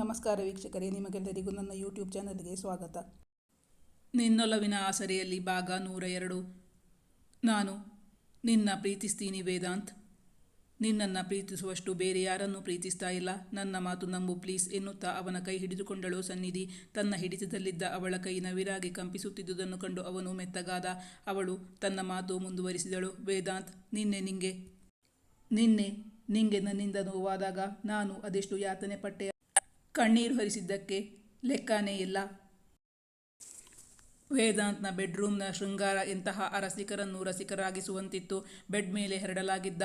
ನಮಸ್ಕಾರ ವೀಕ್ಷಕರೇ, ನಿಮಗೆಲ್ಲರಿಗೂ ನನ್ನ ಯೂಟ್ಯೂಬ್ ಚಾನಲ್ಗೆ ಸ್ವಾಗತ. ನಿನ್ನೊಲವಿನ ಆಸರೆಯಲ್ಲಿ ಭಾಗ ನೂರ ಎರಡು ನಾನು ನಿನ್ನ ಪ್ರೀತಿಸ್ತೀನಿ ವೇದಾಂತ್. ನಿನ್ನನ್ನು ಪ್ರೀತಿಸುವಷ್ಟು ಬೇರೆ ಯಾರನ್ನೂ ಪ್ರೀತಿಸ್ತಾ ಇಲ್ಲ. ನನ್ನ ಮಾತು ನಂಬು ಪ್ಲೀಸ್ ಎನ್ನುತ್ತಾ ಅವನ ಕೈ ಹಿಡಿದುಕೊಂಡಳು ಸನ್ನಿಧಿ ತನ್ನ ಹಿಡಿತದಲ್ಲಿದ್ದ ಅವಳ ಕೈ ನವಿರಾಗಿ ಕಂಪಿಸುತ್ತಿದ್ದುದನ್ನು ಕಂಡು ಅವನು ಮೆತ್ತಗಾದ ಅವಳು ತನ್ನ ಮಾತು ಮುಂದುವರಿಸಿದಳು. ವೇದಾಂತ್, ನಿನ್ನೆ ನಿಂಗೆ ನಿನ್ನೆ ನಿಂಗೆ ನನ್ನಿಂದ ನೋವಾದಾಗ ನಾನು ಅದೆಷ್ಟು ಯಾತನೆ ಪಟ್ಟೆ? ಕಣ್ಣೀರು ಹರಿಸಿದ್ದಕ್ಕೆ ಲೆಕ್ಕನೇ ಇಲ್ಲ. ವೇದಾಂತ್ನ ಬೆಡ್ರೂಮ್ನ ಶೃಂಗಾರ ಇಂತಹ ಅರಸಿಕರನ್ನು ರಸಿಕರಾಗಿಸುವಂತಿತ್ತು. ಬೆಡ್ ಮೇಲೆ ಹರಡಲಾಗಿದ್ದ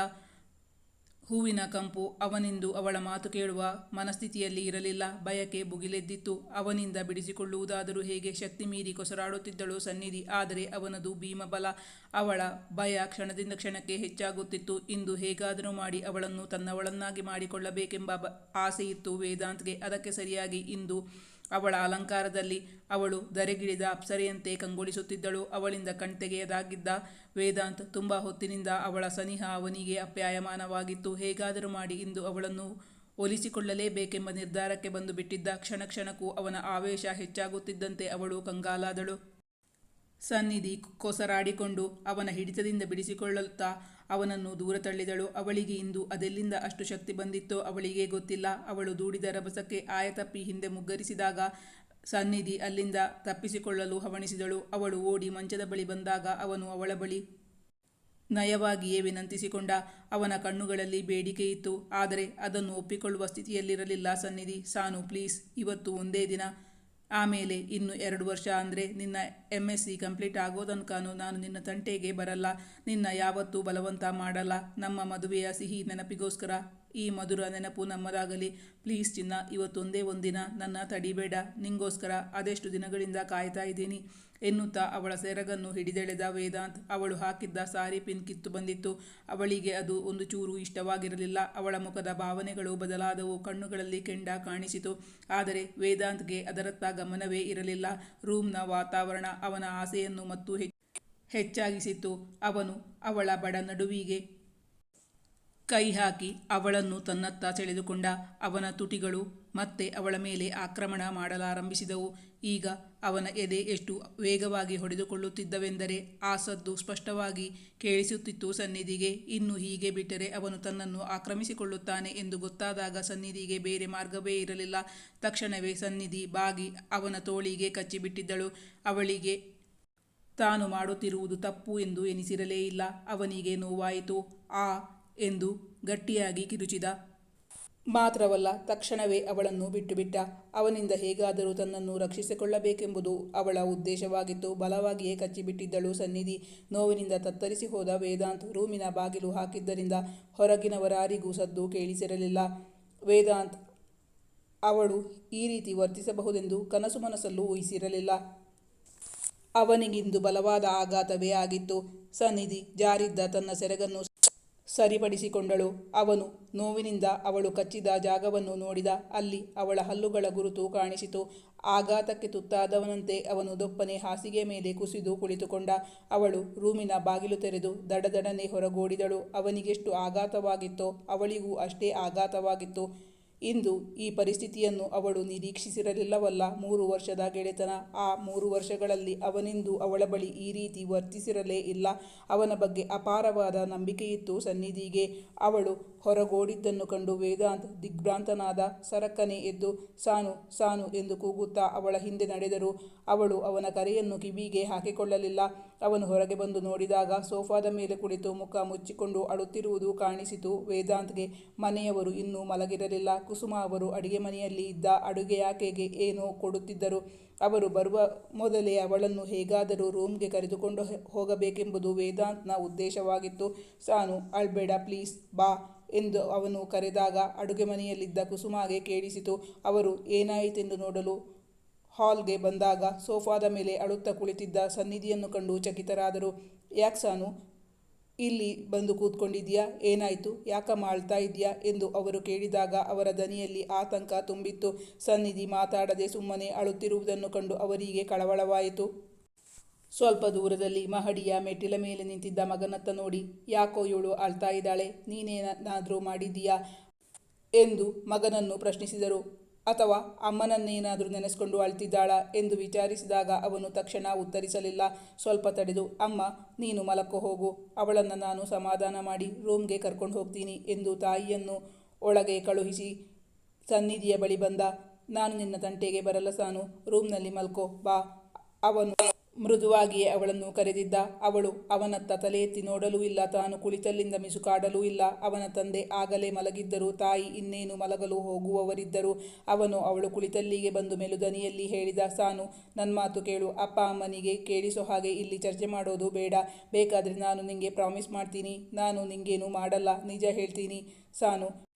ಹೂವಿನ ಕಂಪು ಅವನಿಂದು ಅವಳ ಮಾತು ಕೇಳುವ ಮನಸ್ಥಿತಿಯಲ್ಲಿ ಇರಲಿಲ್ಲ. ಬಯಕೆ ಬುಗಿಲೆದ್ದಿತ್ತು ಅವನಿಂದ ಬಿಡಿಸಿಕೊಳ್ಳುವುದಾದರೂ ಹೇಗೆ ಶಕ್ತಿ ಮೀರಿ ಕೊಸರಾಡುತ್ತಿದ್ದಳು ಸನ್ನಿಧಿ. ಆದರೆ ಅವನದು ಭೀಮಬಲ. ಅವಳ ಭಯ ಕ್ಷಣದಿಂದ ಕ್ಷಣಕ್ಕೆ ಹೆಚ್ಚಾಗುತ್ತಿತ್ತು. ಇಂದು ಹೇಗಾದರೂ ಮಾಡಿ ಅವಳನ್ನು ತನ್ನವಳನ್ನಾಗಿ ಮಾಡಿಕೊಳ್ಳಬೇಕೆಂಬ ಆಸೆಯಿತ್ತು ವೇದಾಂತ್ಗೆ. ಅದಕ್ಕೆ ಸರಿಯಾಗಿ ಇಂದು ಅವಳ ಅಲಂಕಾರದಲ್ಲಿ ಅವಳು ಧರೆಗಿಳಿದ ಅಪ್ಸರೆಯಂತೆ ಕಂಗೊಳಿಸುತ್ತಿದ್ದಳು. ಅವಳಿಂದ ಕಣ್ತೆಗೆಯದಾಗಿದ್ದ ವೇದಾಂತ್ ತುಂಬ ಹೊತ್ತಿನಿಂದ ಅವಳ ಸನಿಹ ಅವನಿಗೆ ಅಪ್ಯಾಯಮಾನವಾಗಿತ್ತು. ಹೇಗಾದರೂ ಮಾಡಿ ಇಂದು ಅವಳನ್ನು ಒಲಿಸಿಕೊಳ್ಳಲೇಬೇಕೆಂಬ ನಿರ್ಧಾರಕ್ಕೆ ಬಂದು ಬಿಟ್ಟಿದ್ದ ಕ್ಷಣ ಕ್ಷಣಕ್ಕೂ ಅವನ ಆವೇಶ ಹೆಚ್ಚಾಗುತ್ತಿದ್ದಂತೆ ಅವಳು ಕಂಗಾಲಾದಳು. ಸನ್ನಿಧಿ ಕೊಸರಾಡಿಕೊಂಡು ಅವನ ಹಿಡಿತದಿಂದ ಬಿಡಿಸಿಕೊಳ್ಳುತ್ತಾ ಅವನನ್ನು ದೂರ ತಳ್ಳಿದಳು. ಅವಳಿಗೆ ಇಂದು ಅದೆಲ್ಲಿಂದ ಅಷ್ಟು ಶಕ್ತಿ ಬಂದಿತ್ತೋ ಅವಳಿಗೆ ಗೊತ್ತಿಲ್ಲ. ಅವಳು ದೂಡಿದ ರಭಸಕ್ಕೆ ಆಯತಪ್ಪಿ ಹಿಂದೆ ಮುಗ್ಗರಿಸಿದಾಗ ಸನ್ನಿಧಿ ಅಲ್ಲಿಂದ ತಪ್ಪಿಸಿಕೊಳ್ಳಲು ಹವಣಿಸಿದಳು. ಅವಳು ಓಡಿ ಮಂಚದ ಬಳಿ ಬಂದಾಗ ಅವನು ಅವಳ ಬಳಿ ನಯವಾಗಿಯೇ ವಿನಂತಿಸಿಕೊಂಡ. ಅವನ ಕಣ್ಣುಗಳಲ್ಲಿ ಬೇಡಿಕೆ ಇತ್ತು. ಆದರೆ ಅದನ್ನು ಒಪ್ಪಿಕೊಳ್ಳುವ ಸ್ಥಿತಿಯಲ್ಲಿರಲಿಲ್ಲ ಸನ್ನಿಧಿ. ಸಾನು, ಪ್ಲೀಸ್, ಇವತ್ತು ಒಂದೇ ದಿನ. ಆಮೇಲೆ ಇನ್ನು ಎರಡು ವರ್ಷ ಅಂದರೆ ನಿನ್ನ ಎಂ ಎಸ್ ಸಿ ಕಂಪ್ಲೀಟ್ ಆಗೋ ನಾನು ನಿನ್ನ ತಂಟೆಗೆ ಬರಲ್ಲ. ನಿನ್ನ ಯಾವತ್ತೂ ಬಲವಂತ ಮಾಡಲ್ಲ. ನಮ್ಮ ಮದುವೆಯ ಸಿಹಿ ನೆನಪಿಗೋಸ್ಕರ. ಈ ಮಧುರ ನೆನಪು ನಮ್ಮದಾಗಲಿ. ಪ್ಲೀಸ್ ಚಿನ್ನ, ಇವತ್ತೊಂದೇ ಒಂದಿನ. ನನ್ನ ತಡಿಬೇಡ ನಿಂಗೋಸ್ಕರ ಅದೆಷ್ಟು ದಿನಗಳಿಂದ ಕಾಯ್ತಾ ಇದ್ದೀನಿ. ಎನ್ನುತ್ತಾ ಅವಳ ಸೆರಗನ್ನು ಹಿಡಿದೆಳೆದ ವೇದಾಂತ್. ಅವಳು ಹಾಕಿದ್ದ ಸಾರಿ ಪಿನ್ ಕಿತ್ತು ಬಂದಿತ್ತು. ಅವಳಿಗೆ ಅದು ಒಂದು ಚೂರು ಇಷ್ಟವಾಗಿರಲಿಲ್ಲ. ಅವಳ ಮುಖದ ಭಾವನೆಗಳು ಬದಲಾದವು. ಕಣ್ಣುಗಳಲ್ಲಿ ಕೆಂಡ ಕಾಣಿಸಿತು. ಆದರೆ ವೇದಾಂತ್ಗೆ ಅದರತ್ತ ಗಮನವೇ ಇರಲಿಲ್ಲ. ರೂಮ್ನ ವಾತಾವರಣ ಅವನ ಆಸೆಯನ್ನು ಮತ್ತು ಹೆಚ್ಚಾಗಿಸಿತ್ತು. ಅವನು ಅವಳ ಬಡ ನಡುವಿಗೆ ಕೈ ಹಾಕಿ ಅವಳನ್ನು ತನ್ನತ್ತ ಸೆಳೆದುಕೊಂಡ ಅವನ ತುಟಿಗಳು ಮತ್ತೆ ಅವಳ ಮೇಲೆ ಆಕ್ರಮಣ ಮಾಡಲಾರಂಭಿಸಿದವು. ಈಗ ಅವನ ಎದೆ ಎಷ್ಟು ವೇಗವಾಗಿ ಹೊಡೆದುಕೊಳ್ಳುತ್ತಿದ್ದವೆಂದರೆ ಆ ಸದ್ದು ಸ್ಪಷ್ಟವಾಗಿ ಕೇಳಿಸುತ್ತಿತ್ತು ಸನ್ನಿಧಿಗೆ. ಇನ್ನು ಹೀಗೆ ಬಿಟ್ಟರೆ ಅವನು ತನ್ನನ್ನು ಆಕ್ರಮಿಸಿಕೊಳ್ಳುತ್ತಾನೆ ಎಂದು ಗೊತ್ತಾದಾಗ ಸನ್ನಿಧಿಗೆ ಬೇರೆ ಮಾರ್ಗವೇ ಇರಲಿಲ್ಲ. ತಕ್ಷಣವೇ ಸನ್ನಿಧಿ ಬಾಗಿ ಅವನ ತೋಳಿಗೆ ಕಚ್ಚಿಬಿಟ್ಟಿದ್ದಳು. ಅವಳಿಗೆ, ತಾನು ಮಾಡುತ್ತಿರುವುದು ತಪ್ಪು ಎಂದು ಎನಿಸಿರಲೇ ಇಲ್ಲ. ಅವನಿಗೆ ನೋವಾಯಿತು. ಆ ಎಂದು ಗಟ್ಟಿಯಾಗಿ ಕಿರುಚಿದ. ಮಾತ್ರವಲ್ಲ, ತಕ್ಷಣವೇ ಅವಳನ್ನು ಬಿಟ್ಟುಬಿಟ್ಟ. ಅವನಿಂದ ಹೇಗಾದರೂ ತನ್ನನ್ನು ರಕ್ಷಿಸಿಕೊಳ್ಳಬೇಕೆಂಬುದು ಅವಳ ಉದ್ದೇಶವಾಗಿತ್ತು. ಬಲವಾಗಿಯೇ ಕಚ್ಚಿಬಿಟ್ಟಿದ್ದಳು ಸನ್ನಿಧಿ. ನೋವಿನಿಂದ ತತ್ತರಿಸಿ ಹೋದ ವೇದಾಂತ್ ರೂಮಿನ ಬಾಗಿಲು ಹಾಕಿದ್ದರಿಂದ ಹೊರಗಿನವರಾರಿಗೂ ಸದ್ದು ಕೇಳಿಸಿರಲಿಲ್ಲ. ವೇದಾಂತ್, ಅವಳು ಈ ರೀತಿ ವರ್ತಿಸಬಹುದೆಂದು ಕನಸು ಮನಸ್ಸಲ್ಲೂ ಊಹಿಸಿರಲಿಲ್ಲ. ಅವನಿಗಿಂದು ಬಲವಾದ ಆಘಾತವೇ ಆಗಿತ್ತು. ಸನ್ನಿಧಿ ಜಾರಿದ್ದ ತನ್ನ ಸೆರಗನ್ನು ಸರಿಪಡಿಸಿಕೊಂಡಳು. ಅವನು ನೋವಿನಿಂದ ಅವಳು ಕಚ್ಚಿದ ಜಾಗವನ್ನು ನೋಡಿದ. ಅಲ್ಲಿ ಅವಳ ಹಲ್ಲುಗಳ ಗುರುತು ಕಾಣಿಸಿತು. ಆಘಾತಕ್ಕೆ ತುತ್ತಾದವನಂತೆ ಅವನು ದೊಪ್ಪನೆ ಹಾಸಿಗೆ ಮೇಲೆ ಕುಸಿದು ಕುಳಿತುಕೊಂಡ. ಅವಳು ರೂಮಿನ ಬಾಗಿಲು ತೆರೆದು ದಡದಡನೆ ಹೊರಗೋಡಿದಳು. ಅವನಿಗೆಷ್ಟು ಆಘಾತವಾಗಿತ್ತೋ ಅವಳಿಗೂ ಅಷ್ಟೇ ಆಘಾತವಾಗಿತ್ತು. ಇಂದು ಈ ಪರಿಸ್ಥಿತಿಯನ್ನು ಅವಳು ನಿರೀಕ್ಷಿಸಿರಲಿಲ್ಲವಲ್ಲ. ಮೂರು ವರ್ಷದ ಗೆಳೆತನ. ಆ ಮೂರು ವರ್ಷಗಳಲ್ಲಿ ಅವನಿಂದು ಅವಳ ಬಳಿ ಈ ರೀತಿ ವರ್ತಿಸಿರಲೇ ಇಲ್ಲ. ಅವನ ಬಗ್ಗೆ ಅಪಾರವಾದ ನಂಬಿಕೆಯಿತ್ತು ಸನ್ನಿಧಿಗೆ. ಅವಳು ಹೊರಗೋಡಿದ್ದನ್ನು ಕಂಡು ವೇದಾಂತ್ ದಿಗ್ಭ್ರಾಂತನಾದ ಸರಕ್ಕನೆ ಎದ್ದು, ಸಾನು ಸಾನು ಎಂದು ಕೂಗುತ್ತಾ ಅವಳ ಹಿಂದೆ ನಡೆದರು. ಅವಳು ಅವನ ಕರೆಯನ್ನು ಕಿವಿಗೆ ಹಾಕಿಕೊಳ್ಳಲಿಲ್ಲ. ಅವನು ಹೊರಗೆ ಬಂದು ನೋಡಿದಾಗ ಸೋಫಾದ ಮೇಲೆ ಕುಳಿತು ಮುಖ ಮುಚ್ಚಿಕೊಂಡು ಅಳುತ್ತಿರುವುದು ಕಾಣಿಸಿತು. ವೇದಾಂತ್ಗೆ ಮನೆಯವರು ಇನ್ನೂ ಮಲಗಿರಲಿಲ್ಲ. ಕುಸುಮ ಅವರು ಅಡುಗೆ ಮನೆಯಲ್ಲಿ ಇದ್ದ ಅಡುಗೆಯಾಕೆಗೆ ಏನೋ ಕೊಡುತ್ತಿದ್ದರು. ಅವರು ಬರುವ ಮೊದಲೇ ಅವಳನ್ನು ಹೇಗಾದರೂ ರೂಮ್ಗೆ ಕರೆದುಕೊಂಡು ಹೋಗಬೇಕೆಂಬುದು ವೇದಾಂತ್ನ ಉದ್ದೇಶವಾಗಿತ್ತು. ಸಾನು, ಅಳ್ಬೇಡ, ಪ್ಲೀಸ್, ಬಾ ಎಂದು ಅವನು ಕರೆದಾಗ ಅಡುಗೆ ಮನೆಯಲ್ಲಿದ್ದ ಕುಸುಮಾಗೆ ಕೇಳಿಸಿತು, ಅವರು ಏನಾಯಿತೆಂದು ನೋಡಲು? ಹಾಲ್ಗೆ ಬಂದಾಗ ಸೋಫಾದ ಮೇಲೆ ಅಳುತ್ತಾ ಕುಳಿತಿದ್ದ ಸನ್ನಿಧಿಯನ್ನು ಕಂಡು ಚಕಿತರಾದರು ಯಾಕ್ಸಾನು ಇಲ್ಲಿ ಬಂದು ಕೂತ್ಕೊಂಡಿದ್ಯಾ ಏನಾಯಿತು? ಯಾಕಮ್ಮ ಅಳ್ತಾ ಇದೆಯಾ ಎಂದು ಅವರು ಕೇಳಿದಾಗ ಅವರ ದನಿಯಲ್ಲಿ ಆತಂಕ ತುಂಬಿತ್ತು, ಸನ್ನಿಧಿ ಮಾತಾಡದೆ ಸುಮ್ಮನೆ ಅಳುತ್ತಿರುವುದನ್ನು ಕಂಡು ಅವರಿಗೆ ಕಳವಳವಾಯಿತು. ಸ್ವಲ್ಪ ದೂರದಲ್ಲಿ ಮಹಡಿಯ ಮೆಟ್ಟಿಲ ಮೇಲೆ ನಿಂತಿದ್ದ ಮಗನತ್ತ ನೋಡಿ, ಯಾಕೋ ಇವಳು ಅಳ್ತಾ ಇದ್ದಾಳೆ? ನೀನೇನಾದರೂ ಮಾಡಿದ್ದೀಯಾ? ಎಂದು ಮಗನನ್ನು ಪ್ರಶ್ನಿಸಿದರು. ಅಥವಾ ಅಮ್ಮನನ್ನೇನಾದರೂ ನೆನೆಸ್ಕೊಂಡು ಅಳ್ತಿದ್ದಾಳ? ಎಂದು ವಿಚಾರಿಸಿದಾಗ ಅವನು ತಕ್ಷಣ ಉತ್ತರಿಸಲಿಲ್ಲ. ಸ್ವಲ್ಪ ತಡೆದು, ಅಮ್ಮ, ನೀನು ಮಲಕ್ಕೋ ಹೋಗು. ಅವಳನ್ನು ನಾನು ಸಮಾಧಾನ ಮಾಡಿ ರೂಮ್ಗೆ ಕರ್ಕೊಂಡು ಹೋಗ್ತೀನಿ ಎಂದು ತಾಯಿಯನ್ನು ಒಳಗೆ ಕಳುಹಿಸಿ ಸನ್ನಿಧಿಯ ಬಳಿ ಬಂದ, ನಾನು ನಿನ್ನ ತಂಟೆಗೆ ಬರಲ್ಲ ಸಾನು, ರೂಮ್ನಲ್ಲಿ ಮಲ್ಕೋ, ಬಾ. ಅವನು ಮೃದುವಾಗಿಯೇ ಅವಳನ್ನು ಕರೆದಿದ್ದ ಅವಳು ಅವನತ್ತ ತಲೆ ಎತ್ತಿ ನೋಡಲೂ ಇಲ್ಲ, ತಾನು ಕುಳಿತಲ್ಲಿಂದ ಮಿಸುಕಾಡಲೂ ಇಲ್ಲ. ಅವನ ತಂದೆ ಆಗಲೇ ಮಲಗಿದ್ದರು, ತಾಯಿ ಇನ್ನೇನು ಮಲಗಲು ಹೋಗುವವರಿದ್ದರು. ಅವನು ಅವಳು ಕುಳಿತಲ್ಲಿಗೆ ಬಂದು ಮೆಲುದನಿಯಲ್ಲಿ ಹೇಳಿದ, ಸಾನು ನನ್ನ ಮಾತು ಕೇಳು, ಅಪ್ಪ ಅಮ್ಮನಿಗೆ ಕೇಳಿಸೋ ಹಾಗೆ ಇಲ್ಲಿ ಚರ್ಚೆ ಮಾಡೋದು ಬೇಡ. ಬೇಕಾದರೆ ನಾನು ನಿಂಗೆ ಪ್ರಾಮಿಸ್ ಮಾಡ್ತೀನಿ. ನಾನು ನಿಂಗೇನು ಮಾಡಲ್ಲ, ನಿಜ ಹೇಳ್ತೀನಿ, ಸಾನು.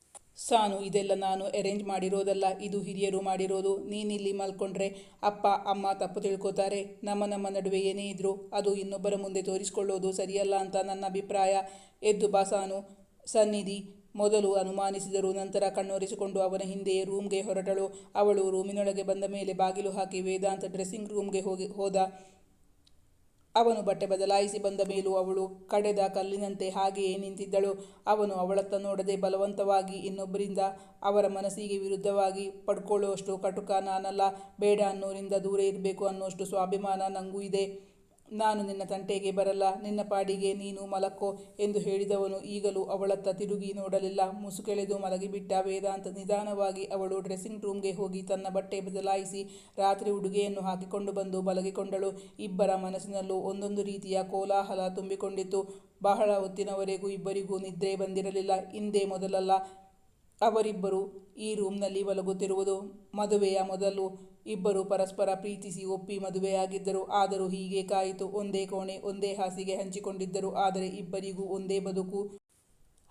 ಸಾನು, ಇದೆಲ್ಲ ನಾನು ಅರೇಂಜ್ ಮಾಡಿರೋದಲ್ಲ, ಇದು ಹಿರಿಯರು ಮಾಡಿರೋದು, ನೀನಿಲ್ಲಿ ಮಲ್ಕೊಂಡ್ರೆ ಅಪ್ಪ, ಅಮ್ಮ ತಪ್ಪು ತಿಳ್ಕೊತಾರೆ. ನಮ್ಮ ನಮ್ಮ ನಡುವೆ ಏನೇ ಇದ್ರು ಅದು ಇನ್ನೊಬ್ಬರ ಮುಂದೆ ತೋರಿಸಿಕೊಳ್ಳೋದು ಸರಿಯಲ್ಲ ಅಂತ ನನ್ನ ಅಭಿಪ್ರಾಯ. ಎದ್ದು ಬಾ ಸಾನು. ಸನ್ನಿಧಿ ಮೊದಲು ಅನುಮಾನಿಸಿದರು, ನಂತರ ಕಣ್ಣೊರೆಸಿಕೊಂಡು ಅವನ ಹಿಂದೆಯೇ ರೂಮ್ಗೆ ಹೊರಟಳು. ಅವಳು ರೂಮಿನೊಳಗೆ ಬಂದ ಮೇಲೆ ಬಾಗಿಲು ಹಾಕಿ ವೇದಾಂತ ಡ್ರೆಸ್ಸಿಂಗ್ ರೂಮ್ಗೆ ಹೋಗಿ, ಹೋದ. ಅವನು ಬಟ್ಟೆ ಬದಲಾಯಿಸಿ ಬಂದ ಮೇಲೂ ಅವಳು ಕಡೆದ ಕಲ್ಲಿನಂತೆ ಹಾಗೆಯೇ ನಿಂತಿದ್ದಳು. ಅವನು ಅವಳತ್ತ ನೋಡದೆ ಬಲವಂತವಾಗಿ ಇನ್ನೊಬ್ಬರಿಂದ ಅವರ ಮನಸ್ಸಿಗೆ ವಿರುದ್ಧವಾಗಿ ಪಡ್ಕೊಳ್ಳುವಷ್ಟು ಕಟುಕ ನಾನಲ್ಲ, ಬೇಡ ಅನ್ನೋರಿಂದ ದೂರ ಇರಬೇಕು ಅನ್ನೋಷ್ಟು ಸ್ವಾಭಿಮಾನ ನನಗೂ ಇದೆ. ನಾನು ನಿನ್ನ ತಂಟೆಗೆ ಬರಲ್ಲ, ನಿನ್ನ ಪಾಡಿಗೆ ನೀನು ಮಲಕ್ಕೋ ಎಂದು ಹೇಳಿದವನು. ಈಗಲೂ ಅವಳತ್ತ ತಿರುಗಿ ನೋಡಲಿಲ್ಲ. ಮುಸುಕೆಳೆದು ಮಲಗಿಬಿಟ್ಟ ವೇದಾಂತ ನಿಧಾನವಾಗಿ ಅವಳು ಡ್ರೆಸ್ಸಿಂಗ್ ರೂಮ್ಗೆ ಹೋಗಿ ತನ್ನ ಬಟ್ಟೆ ಬದಲಾಯಿಸಿ ರಾತ್ರಿ ಉಡುಗೆಯನ್ನು ಹಾಕಿಕೊಂಡು ಬಂದು ಮಲಗಿಕೊಂಡಳು. ಇಬ್ಬರ ಮನಸ್ಸಿನಲ್ಲೂ ಒಂದೊಂದು ರೀತಿಯ ಕೋಲಾಹಲ ತುಂಬಿಕೊಂಡಿತ್ತು. ಬಹಳ ಹೊತ್ತಿನವರೆಗೂ ಇಬ್ಬರಿಗೂ ನಿದ್ರೆ ಬಂದಿರಲಿಲ್ಲ. ಹಿಂದೆ ಮೊದಲಲ್ಲ ಅವರಿಬ್ಬರು ಈ ರೂಮ್ನಲ್ಲಿ ಮಲಗುತ್ತಿರುವುದು ಮದುವೆಯ ಮೊದಲು ಇಬ್ಬರು ಪರಸ್ಪರ ಪ್ರೀತಿಸಿ ಒಪ್ಪಿ ಮದುವೆಯಾಗಿದ್ದರು. ಆದರೂ ಹೀಗೆ ಕಾಯಿತು. ಒಂದೇ ಕೋಣೆ, ಒಂದೇ ಹಾಸಿಗೆ ಹಂಚಿಕೊಂಡಿದ್ದರು. ಆದರೆ ಇಬ್ಬರಿಗೂ ಒಂದೇ ಬದುಕು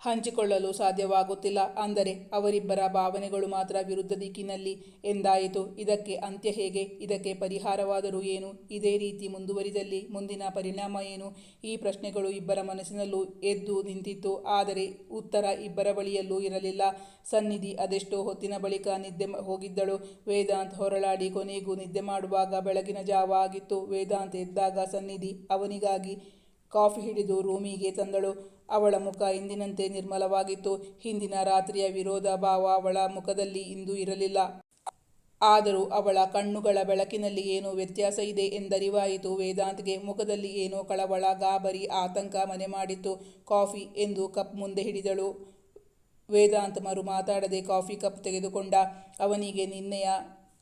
ಹಂಚಿಕೊಳ್ಳಲು ಸಾಧ್ಯವಾಗುತ್ತಿಲ್ಲ. ಅಂದರೆ ಅವರಿಬ್ಬರ ಭಾವನೆಗಳು ಮಾತ್ರ ವಿರುದ್ಧ ದಿಕ್ಕಿನಲ್ಲಿ ಎಂದಾಯಿತು. ಇದಕ್ಕೆ ಅಂತ್ಯ ಹೇಗೆ? ಇದಕ್ಕೆ ಪರಿಹಾರವಾದರೂ ಏನು? ಇದೇ ರೀತಿ ಮುಂದುವರಿದಲ್ಲಿ ಮುಂದಿನ ಪರಿಣಾಮ ಏನು? ಈ ಪ್ರಶ್ನೆಗಳು ಇಬ್ಬರ ಮನಸ್ಸಿನಲ್ಲೂ ಎದ್ದು ನಿಂತಿತ್ತು. ಆದರೆ ಉತ್ತರ ಇಬ್ಬರ ಬಳಿಯಲ್ಲೂ ಇರಲಿಲ್ಲ. ಸನ್ನಿಧಿ ಅದೆಷ್ಟೋ ಹೊತ್ತಿನ ಬಳಿಕ ನಿದ್ದೆ ಹೋಗಿದ್ದಳು. ವೇದಾಂತ್ ಹೊರಳಾಡಿ ಕೊನೆಗೂ ನಿದ್ದೆ ಮಾಡುವಾಗ ಬೆಳಗಿನ ಜಾವ ಆಗಿತ್ತು. ವೇದಾಂತ್ ಎದ್ದಾಗ ಸನ್ನಿಧಿ ಅವನಿಗಾಗಿ ಕಾಫಿ ಹಿಡಿದು ರೂಮಿಗೆ ತಂದಳು. ಅವಳ ಮುಖ ಇಂದಿನಂತೆ ನಿರ್ಮಲವಾಗಿತ್ತು. ಹಿಂದಿನ ರಾತ್ರಿಯ ವಿರೋಧ ಭಾವ ಅವಳ ಮುಖದಲ್ಲಿ ಇಂದು ಇರಲಿಲ್ಲ. ಆದರೂ ಅವಳ ಕಣ್ಣುಗಳ ಬೆಳಕಿನಲ್ಲಿ ಏನೋ ವ್ಯತ್ಯಾಸ ಇದೆ ಎಂದರಿವಾಯಿತು. ವೇದಾಂತ್ಗೆ ಮುಖದಲ್ಲಿ ಏನೋ ಕಳವಳ, ಗಾಬರಿ, ಆತಂಕ ಮನೆ ಮಾಡಿತ್ತು. ಕಾಫಿ ಎಂದು ಕಪ್ ಮುಂದೆ ಹಿಡಿದಳು. ವೇದಾಂತ್ ಮರು ಮಾತಾಡದೆ ಕಾಫಿ ಕಪ್ ತೆಗೆದುಕೊಂಡ. ಅವನಿಗೆ ನಿನ್ನೆಯ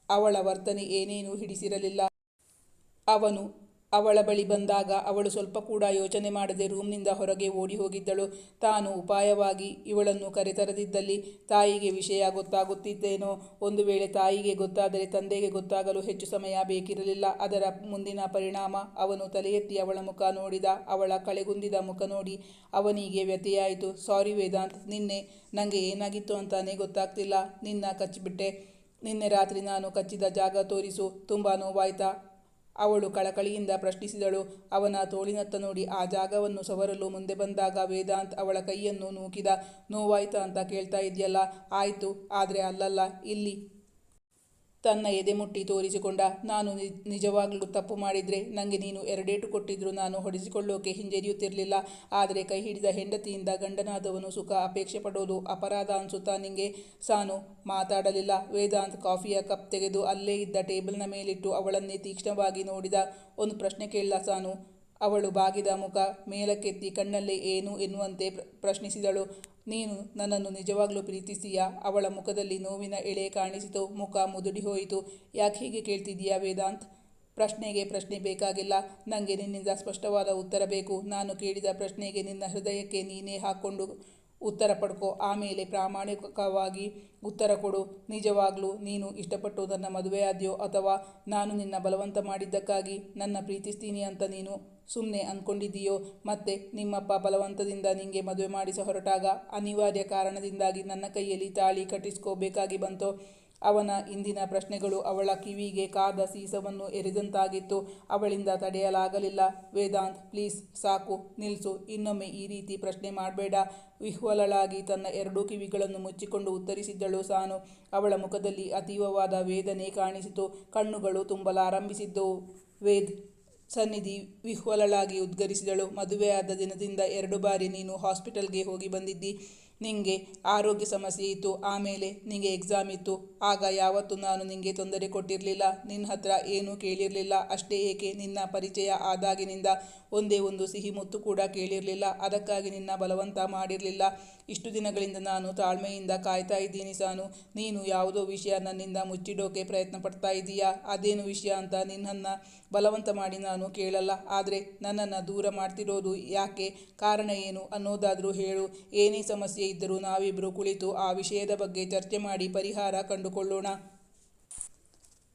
ಅವಳ ವರ್ತನೆ ಏನೇನೂ ಹಿಡಿಸಿರಲಿಲ್ಲ. ಅವನು ಅವಳ ಬಳಿ ಬಂದಾಗ ಅವಳು ಸ್ವಲ್ಪ ಕೂಡ ಯೋಚನೆ ಮಾಡದೆ ರೂಮ್ನಿಂದ ಹೊರಗೆ ಓಡಿ ಹೋಗಿದ್ದಳು. ತಾನು ಉಪಾಯವಾಗಿ ಇವಳನ್ನು ಕರೆತರದಿದ್ದಲ್ಲಿ ತಾಯಿಗೆ ವಿಷಯ ಗೊತ್ತಾಗುತ್ತಿದ್ದೇನೋ. ಒಂದು ವೇಳೆ ತಾಯಿಗೆ ಗೊತ್ತಾದರೆ ತಂದೆಗೆ ಗೊತ್ತಾಗಲು ಹೆಚ್ಚು ಸಮಯ ಬೇಕಿರಲಿಲ್ಲ. ಅದರ ಮುಂದಿನ ಪರಿಣಾಮ ಅವನು ತಲೆ ಅವಳ ಮುಖ ನೋಡಿದ. ಅವಳ ಕಳೆಗುಂದಿದ ಮುಖ ನೋಡಿ ಅವನಿಗೆ ವ್ಯಥೆಯಾಯಿತು. ಸಾರಿ ವೇದಾಂತ್, ನಿನ್ನೆ ನನಗೆ ಏನಾಗಿತ್ತು ಅಂತಾನೆ ಗೊತ್ತಾಗ್ತಿಲ್ಲ. ನಿನ್ನ ಕಚ್ಚಿಬಿಟ್ಟೆ ನಿನ್ನೆ ರಾತ್ರಿ ನಾನು ಕಚ್ಚಿದ ಜಾಗ ತೋರಿಸು. ತುಂಬ ನೋವಾಯ್ತಾ? ಅವಳು ಕಳಕಳಿಯಿಂದ ಪ್ರಶ್ನಿಸಿದಳು. ಅವನ ತೋಳಿನತ್ತ ನೋಡಿ ಆ ಜಾಗವನ್ನು ಸವರಲು ಮುಂದೆ ಬಂದಾಗ ವೇದಾಂತ್ ಅವಳ ಕೈಯನ್ನು ನೂಕಿದ, ನೋವಾಯ್ತಾ ಅಂತ ಕೇಳ್ತಾ ಇದೆಯಲ್ಲ? ಆಯಿತು, ಆದರೆ ಅಲ್ಲಲ್ಲ, ಇಲ್ಲಿ ತನ್ನ ಎದೆ ಮುಟ್ಟಿ ತೋರಿಸಿಕೊಂಡ, ನಾನು ನಿಜವಾಗಲೂ ತಪ್ಪು ಮಾಡಿದರೆ ನನಗೆ ನೀನು ಎರಡೇಟು ಕೊಟ್ಟಿದ್ರು, ನಾನು ಹೊಡೆಸಿಕೊಳ್ಳೋಕೆ ಹಿಂಜರಿಯುತ್ತಿರಲಿಲ್ಲ. ಆದರೆ ಕೈ ಹಿಡಿದ ಹೆಂಡತಿಯಿಂದ ಗಂಡನಾದವನು ಸುಖ ಅಪೇಕ್ಷೆ ಪಡೋದು ಅಪರಾಧ ಅನ್ಸುತ್ತಾ ನಿಂಗೆ? ಸಾನು, ಮಾತಾಡಲಿಲ್ಲ. ವೇದಾಂತ್ ಕಾಫಿಯ ಕಪ್ ತೆಗೆದು ಅಲ್ಲೇ ಇದ್ದ ಟೇಬಲ್ನ ಮೇಲಿಟ್ಟು ಅವಳನ್ನೇ ತೀಕ್ಷ್ಣವಾಗಿ ನೋಡಿದ, ಒಂದು ಪ್ರಶ್ನೆ ಕೇಳಲ್ಲ ಸಾನು? ಅವಳು ಬಾಗಿದ ಮುಖ ಮೇಲಕ್ಕೆತ್ತಿ ಕಣ್ಣಲ್ಲಿ ಏನು ಎನ್ನುವಂತೆ ಪ್ರ- ಪ್ರಶ್ನಿಸಿದಳು. ನೀನು ನನ್ನನ್ನು ನಿಜವಾಗ್ಲೂ ಪ್ರೀತಿಸಿಯಾ ಅವಳ ಮುಖದಲ್ಲಿ ನೋವಿನ ಎಳೆ ಕಾಣಿಸಿತು, ಮುಖ ಮುದುಡಿ ಹೋಯಿತು. ಯಾಕೆ ಹೀಗೆ ಕೇಳ್ತಿದ್ದೀಯಾ ವೇದಾಂತ್? ಪ್ರಶ್ನೆಗೆ ಪ್ರಶ್ನೆ ಬೇಕಾಗಿಲ್ಲ. ನನಗೆ ನಿನ್ನಿಂದ ಸ್ಪಷ್ಟವಾದ ಉತ್ತರ ಬೇಕು. ನಾನು ಕೇಳಿದ ಪ್ರಶ್ನೆಗೆ ನಿನ್ನ ಹೃದಯಕ್ಕೆ ನೀನೇ ಹಾಕ್ಕೊಂಡು ಉತ್ತರ ಪಡ್ಕೊ. ಆಮೇಲೆ ಪ್ರಾಮಾಣಿಕವಾಗಿ ಉತ್ತರ ಕೊಡು. ನಿಜವಾಗ್ಲೂ ನೀನು ಇಷ್ಟಪಟ್ಟು ನನ್ನ ಮದುವೆಯಾದ್ಯೋ ಅಥವಾ ನಾನು ನಿನ್ನ ಬಲವಂತ ಮಾಡಿದ್ದಕ್ಕಾಗಿ ನನ್ನ ಪ್ರೀತಿಸ್ತೀನಿ ಅಂತ ನೀನು ಸುಮ್ಮನೆ ಅಂದ್ಕೊಂಡಿದ್ದೀಯೋ ಮತ್ತೆ ನಿಮ್ಮಪ್ಪ ಬಲವಂತದಿಂದ ನಿಂಗೆ ಮದುವೆ ಮಾಡಿಸ ಹೊರಟಾಗ ಅನಿವಾರ್ಯ ಕಾರಣದಿಂದಾಗಿ ನನ್ನ ಕೈಯಲ್ಲಿ ತಾಳಿ ಕಟ್ಟಿಸ್ಕೋಬೇಕಾಗಿ ಬಂತೋ? ಅವನ ಇಂದಿನ ಪ್ರಶ್ನೆಗಳು ಅವಳ ಕಿವಿಗೆ ಕಾದ ಸೀಸವನ್ನು ಎರೆದಂತಾಗಿತ್ತು. ಅವಳಿಂದ ತಡೆಯಲಾಗಲಿಲ್ಲ. ವೇದಾಂತ್, ಪ್ಲೀಸ್, ಸಾಕು ನಿಲ್ಲಿಸು ಇನ್ನೊಮ್ಮೆ ಈ ರೀತಿ ಪ್ರಶ್ನೆ ಮಾಡಬೇಡ. ವಿಹ್ವಲಳಾಗಿ ತನ್ನ ಎರಡೂ ಕಿವಿಗಳನ್ನು ಮುಚ್ಚಿಕೊಂಡು ಉತ್ತರಿಸಿದ್ದಳು ಸಾನು. ಅವಳ ಮುಖದಲ್ಲಿ ಅತೀವವಾದ ವೇದನೆ ಕಾಣಿಸಿತು. ಕಣ್ಣುಗಳು ತುಂಬಲಾರಂಭಿಸಿದ್ದವು. ವೇದ್ ಸನ್ನಿಧಿ ವಿಹ್ವಲಳಾಗಿ ಉದ್ಗರಿಸಿದಳು. ಮದುವೆಯಾದ ದಿನದಿಂದ ಎರಡು ಬಾರಿ ನೀನು ಹಾಸ್ಪಿಟಲ್ಗೆ ಹೋಗಿ ಬಂದಿದ್ದಿ. ನಿಂಗೆ ಆರೋಗ್ಯ ಸಮಸ್ಯೆ ಇತ್ತು, ಆಮೇಲೆ ನಿಂಗೆ ಎಕ್ಸಾಮ್ ಇತ್ತು. ಆಗ ಯಾವತ್ತೂ ನಾನು ನಿಂಗೆ ತೊಂದರೆ ಕೊಟ್ಟಿರಲಿಲ್ಲ ನಿನ್ನ ಹತ್ರ ಏನೂ ಕೇಳಿರಲಿಲ್ಲ. ಅಷ್ಟೇ ಏಕೆ ನಿನ್ನ ಪರಿಚಯ ಆದಾಗಿನಿಂದ ಒಂದೇ ಒಂದು ಸಿಹಿ ಮುತ್ತು ಕೂಡ ಕೇಳಿರಲಿಲ್ಲ. ಅದಕ್ಕಾಗಿ ನಿನ್ನ ಬಲವಂತ ಮಾಡಿರಲಿಲ್ಲ. ಇಷ್ಟು ದಿನಗಳಿಂದ ನಾನು ತಾಳ್ಮೆಯಿಂದ ಕಾಯ್ತಾ ಇದ್ದೀನಿ ಸಾನು. ನೀನು ಯಾವುದೋ ವಿಷಯ ನನ್ನಿಂದ ಮುಚ್ಚಿಡೋಕೆ ಪ್ರಯತ್ನ ಪಡ್ತಾ ಇದೀಯಾ? ಅದೇನು ವಿಷಯ ಅಂತ ನಿನ್ನನ್ನು ಬಲವಂತ ಮಾಡಿ ನಾನು ಕೇಳಲ್ಲ. ಆದರೆ ನನ್ನನ್ನು ದೂರ ಮಾಡ್ತಿರೋದು ಯಾಕೆ? ಕಾರಣ ಏನು ಅನ್ನೋದಾದರೂ ಹೇಳು. ಏನೇ ಸಮಸ್ಯೆ ಇದ್ದರೂ ನಾವಿಬ್ಬರು ಕುಳಿತು ಆ ವಿಷಯದ ಬಗ್ಗೆ ಚರ್ಚೆ ಮಾಡಿ ಪರಿಹಾರ ಕಂಡುಕೊಳ್ಳೋಣ.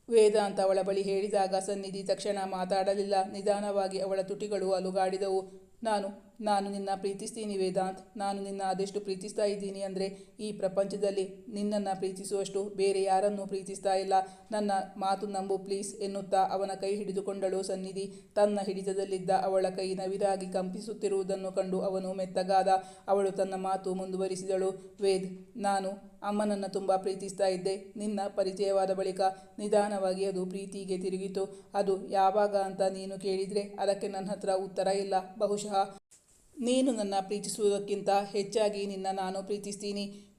ವೇದಾಂತ ಅವಳ ಬಳಿ ಹೇಳಿದಾಗ ಸನ್ನಿಧಿ ತಕ್ಷಣ ಮಾತಾಡಲಿಲ್ಲ. ನಿಧಾನವಾಗಿ ಅವಳ ತುಟಿಗಳು ಅಲುಗಾಡಿದವು. ನಾನು ನಾನು ನಿನ್ನ ಪ್ರೀತಿಸ್ತೀನಿ, ವೇದಾಂತ್. ನಾನು ನಿನ್ನ ಅದೆಷ್ಟು ಪ್ರೀತಿಸ್ತಾ ಇದ್ದೀನಿ ಅಂದರೆ ಈ ಪ್ರಪಂಚದಲ್ಲಿ ನಿನ್ನನ್ನು ಪ್ರೀತಿಸುವಷ್ಟು ಬೇರೆ ಯಾರನ್ನೂ ಪ್ರೀತಿಸ್ತಾ ಇಲ್ಲ. ನನ್ನ ಮಾತು ನಂಬು, ಪ್ಲೀಸ್, ಎನ್ನುತ್ತಾ ಅವನ ಕೈ ಹಿಡಿದುಕೊಂಡಳು ಸನ್ನಿಧಿ. ತನ್ನ ಹಿಡಿತದಲ್ಲಿದ್ದ ಅವಳ ಕೈ ನವಿರಾಗಿ ಕಂಪಿಸುತ್ತಿರುವುದನ್ನು ಕಂಡು ಅವನು ಮೆತ್ತಗಾದ ಅವಳು ತನ್ನ ಮಾತು ಮುಂದುವರಿಸಿದಳು. ವೇದ್, ನಾನು ಅಮ್ಮನನ್ನು ತುಂಬ ಪ್ರೀತಿಸ್ತಾ ಇದ್ದೆ. ನಿನ್ನ ಪರಿಚಯವಾದ ಬಳಿಕ ನಿಧಾನವಾಗಿ ಅದು ಪ್ರೀತಿಗೆ ತಿರುಗಿತು. ಅದು ಯಾವಾಗ ಅಂತ ನೀನು ಕೇಳಿದರೆ ಅದಕ್ಕೆ ನನ್ನ ಹತ್ರ ಉತ್ತರ ಇಲ್ಲ. ಬಹುಶಃ ನೀನು ನನ್ನ ಪ್ರೀತಿಸುವುದಕ್ಕಿಂತ ಹೆಚ್ಚಾಗಿ ನಿನ್ನ ನಾನು ಪ್ರೀತಿಸ್ತೀನಿ.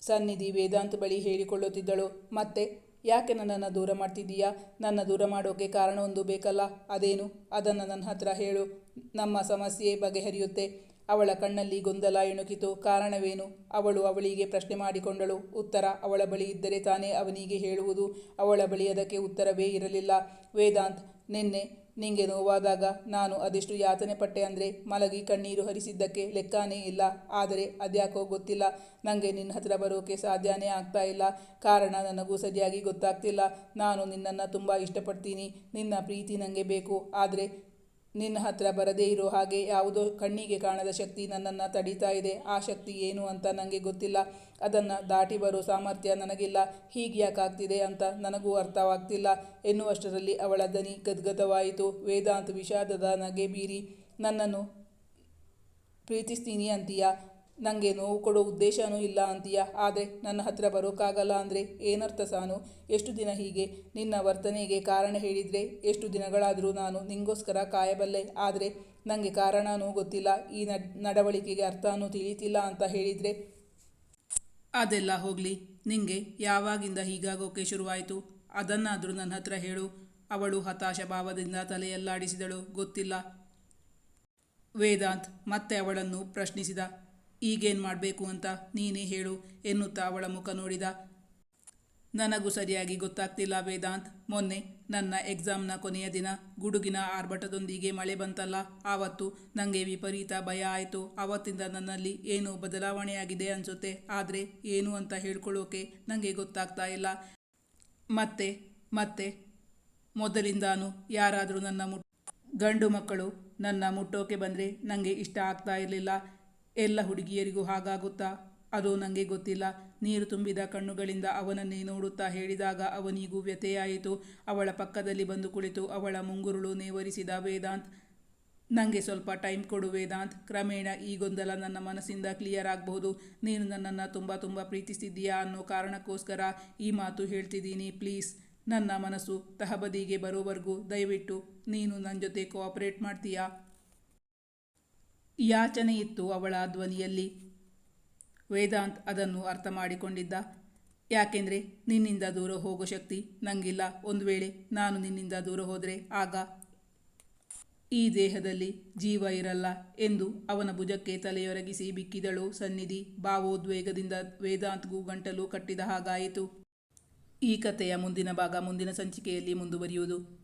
ಸನ್ನಿಧಿ ವೇದಾಂತ್ ಬಳಿ ಹೇಳಿಕೊಳ್ಳುತ್ತಿದ್ದಳು. ಮತ್ತೆ, ಯಾಕೆ ನನ್ನನ್ನು ದೂರ ಮಾಡ್ತಿದ್ದೀಯಾ? ನನ್ನ ದೂರ ಮಾಡೋಕೆ ಕಾರಣವೊಂದು ಬೇಕಲ್ಲ. ಅದೇನು? ಅದನ್ನು ನನ್ನ ಹತ್ರ ಹೇಳು. ನಮ್ಮ ಸಮಸ್ಯೆ ಬಗೆಹರಿಯುತ್ತೆ. ಅವಳ ಕಣ್ಣಲ್ಲಿ ಗೊಂದಲ ಎಣುಕಿತು. ಕಾರಣವೇನು? ಅವಳು ಅವಳಿಗೆ ಪ್ರಶ್ನೆ ಮಾಡಿಕೊಂಡಳು. ಉತ್ತರ, ಅವಳ ಬಳಿ ಇದ್ದರೆ ತಾನೇ ಅವನಿಗೆ ಹೇಳುವುದು. ಅವಳ ಬಳಿ ಅದಕ್ಕೆ ಉತ್ತರವೇ ಇರಲಿಲ್ಲ. ವೇದಾಂತ್, ನಿನ್ನೆ ನಿಂಗೆ ನೋವಾದಾಗ ನಾನು ಅದೆಷ್ಟು ಯಾತನೆ ಪಟ್ಟೆ ಅಂದರೆ ಮಲಗಿ ಕಣ್ಣೀರು ಹರಿಸಿದ್ದಕ್ಕೆ ಲೆಕ್ಕನೇ ಇಲ್ಲ. ಆದರೆ ಅದ್ಯಾಕೋ ಗೊತ್ತಿಲ್ಲ. ನನಗೆ ನಿನ್ನ ಹತ್ರ ಬರೋಕೆ ಸಾಧ್ಯನೇ ಆಗ್ತಾ ಇಲ್ಲ. ಕಾರಣ ನನಗೂ ಸರಿಯಾಗಿ ಗೊತ್ತಾಗ್ತಿಲ್ಲ. ನಾನು ನಿನ್ನನ್ನು ತುಂಬ ಇಷ್ಟಪಡ್ತೀನಿ. ನಿನ್ನ ಪ್ರೀತಿ ನನಗೆ ಬೇಕು. ಆದರೆ ನಿನ್ನ ಹತ್ರ ಬರದೇ ಇರೋ ಹಾಗೆ ಯಾವುದೋ ಕಣ್ಣಿಗೆ ಕಾಣದ ಶಕ್ತಿ ನನ್ನನ್ನು ತಡೀತಾ ಇದೆ. ಆ ಶಕ್ತಿ ಏನು ಅಂತ ನನಗೆ ಗೊತ್ತಿಲ್ಲ. ಅದನ್ನು ದಾಟಿ ಬರೋ ಸಾಮರ್ಥ್ಯ ನನಗಿಲ್ಲ. ಹೀಗೆ ಯಾಕಾಗ್ತಿದೆ ಅಂತ ನನಗೂ ಅರ್ಥವಾಗ್ತಿಲ್ಲ ಎನ್ನುವಷ್ಟರಲ್ಲಿ ಅವಳ ದನಿ ಗದ್ಗದವಾಯಿತು ವೇದಾಂತ್ ವಿಷಾದದ ನಗೆ ಬೀರಿ, ನನ್ನನ್ನು ಪ್ರೀತಿಸ್ತೀನಿ ಅಂತೀಯ? ನನಗೆ ನೋವು ಕೊಡೋ ಉದ್ದೇಶನೂ ಇಲ್ಲ ಅಂತೀಯ. ಆದರೆ ನನ್ನ ಹತ್ರ ಬರೋಕ್ಕಾಗಲ್ಲ ಅಂದರೆ ಏನರ್ಥ ಸಾನು? ಎಷ್ಟು ದಿನ ಹೀಗೆ? ನಿನ್ನ ವರ್ತನೆಗೆ ಕಾರಣ ಹೇಳಿದರೆ ಎಷ್ಟು ದಿನಗಳಾದರೂ ನಾನು ನಿಂಗೋಸ್ಕರ ಕಾಯಬಲ್ಲೆ. ಆದರೆ ನನಗೆ ಕಾರಣನೂ ಗೊತ್ತಿಲ್ಲ. ಈ ನಡ್, ನಡವಳಿಕೆಗೆ ಅರ್ಥನೂ ತಿಳಿತಿಲ್ಲ ಅಂತ ಹೇಳಿದರೆ? ಅದೆಲ್ಲ ಹೋಗಲಿ. ನಿಂಗೆ ಯಾವಾಗಿಂದ ಹೀಗಾಗೋಕೆ ಶುರುವಾಯಿತು? ಅದನ್ನಾದರೂ ನನ್ನ ಹತ್ರ ಹೇಳು. ಅವಳು ಹತಾಶ ಭಾವದಿಂದ ತಲೆಯಲ್ಲಾಡಿಸಿದಳು. ಗೊತ್ತಿಲ್ಲ. ವೇದಾಂತ್ ಮತ್ತೆ ಅವಳನ್ನು ಪ್ರಶ್ನಿಸಿದ. ಈಗೇನು ಮಾಡಬೇಕು ಅಂತ ನೀನೇ ಹೇಳು ಎನ್ನುತ್ತಾ ಅವಳ ಮುಖ ನೋಡಿದ. ನನಗೂ ಸರಿಯಾಗಿ ಗೊತ್ತಾಗ್ತಿಲ್ಲ ವೇದಾಂತ್. ಮೊನ್ನೆ ನನ್ನ ಎಕ್ಸಾಮ್ನ ಕೊನೆಯ ದಿನ ಗುಡುಗಿನ ಆರ್ಭಟದೊಂದಿಗೆ ಮಳೆ ಬಂತಲ್ಲ, ಆವತ್ತು ನನಗೆ ವಿಪರೀತ ಭಯ ಆಯಿತು. ಆವತ್ತಿಂದ ನನ್ನಲ್ಲಿ ಏನೋ ಬದಲಾವಣೆಯಾಗಿದೆ ಅನಿಸುತ್ತೆ. ಆದರೆ ಏನು ಅಂತ ಹೇಳ್ಕೊಳ್ಳೋಕೆ ನನಗೆ ಗೊತ್ತಾಗ್ತಾ ಇಲ್ಲ. ಮತ್ತೆ ಮತ್ತೆ, ಮೊದಲಿಂದಾನು ಯಾರಾದರೂ ನನ್ನ ಮುಟ್ ಗಂಡು ಮಕ್ಕಳು ನನ್ನ ಮುಟ್ಟೋಕೆ ಬಂದರೆ ನನಗೆ ಇಷ್ಟ ಆಗ್ತಾ ಇರಲಿಲ್ಲ. ಎಲ್ಲ ಹುಡುಗಿಯರಿಗೂ ಹಾಗಾಗುತ್ತಾ? ಅದು ನನಗೆ ಗೊತ್ತಿಲ್ಲ. ನೀರು ತುಂಬಿದ ಕಣ್ಣುಗಳಿಂದ ಅವನನ್ನೇ ನೋಡುತ್ತಾ ಹೇಳಿದಾಗ ಅವನಿಗೂ ವ್ಯಥೆಯಾಯಿತು. ಅವಳ ಪಕ್ಕದಲ್ಲಿ ಬಂದು ಕುಳಿತು ಅವಳ ಮುಂಗುರುಳು ನೇವರಿಸಿದ ವೇದಾಂತ್ ನನಗೆ ಸ್ವಲ್ಪ ಟೈಮ್ ಕೊಡು ವೇದಾಂತ್. ಕ್ರಮೇಣ ಈ ಗೊಂದಲ ನನ್ನ ಮನಸ್ಸಿಂದ ಕ್ಲಿಯರ್ ಆಗಬಹುದು. ನೀನು ನನ್ನನ್ನು ತುಂಬ ತುಂಬ ಪ್ರೀತಿಸಿದ್ದೀಯಾ ಅನ್ನೋ ಕಾರಣಕ್ಕೋಸ್ಕರ ಈ ಮಾತು ಹೇಳ್ತಿದ್ದೀನಿ. ಪ್ಲೀಸ್, ನನ್ನ ಮನಸ್ಸು ತಹಬದಿಗೆ ಬರೋವರೆಗೂ ದಯವಿಟ್ಟು, ನೀನು ನನ್ನ ಜೊತೆ ಕೋಆಪರೇಟ್ ಮಾಡ್ತೀಯಾ? ಯಾಚನೆ ಇತ್ತು ಅವಳ ಧ್ವನಿಯಲ್ಲಿ. ವೇದಾಂತ್ ಅದನ್ನು ಅರ್ಥ ಮಾಡಿಕೊಂಡಿದ್ದ ಯಾಕೆಂದರೆ, ನಿನ್ನಿಂದ ದೂರ ಹೋಗೋ ಶಕ್ತಿ ನಂಗಿಲ್ಲ. ಒಂದು ವೇಳೆ ನಾನು ನಿನ್ನಿಂದ ದೂರ ಹೋದರೆ ಆಗ ಈ ದೇಹದಲ್ಲಿ ಜೀವ ಇರಲ್ಲ ಎಂದು ಅವನ ಭುಜಕ್ಕೆ ತಲೆಯೊರಗಿಸಿ ಬಿಕ್ಕಿದಳು ಸನ್ನಿಧಿ. ಭಾವೋದ್ವೇಗದಿಂದ ವೇದಾಂತ್ಗೂ ಗಂಟಲು ಕಟ್ಟಿದ ಹಾಗಾಯಿತು. ಈ ಕಥೆಯ ಮುಂದಿನ ಭಾಗ ಮುಂದಿನ ಸಂಚಿಕೆಯಲ್ಲಿ ಮುಂದುವರಿಯುವುದು.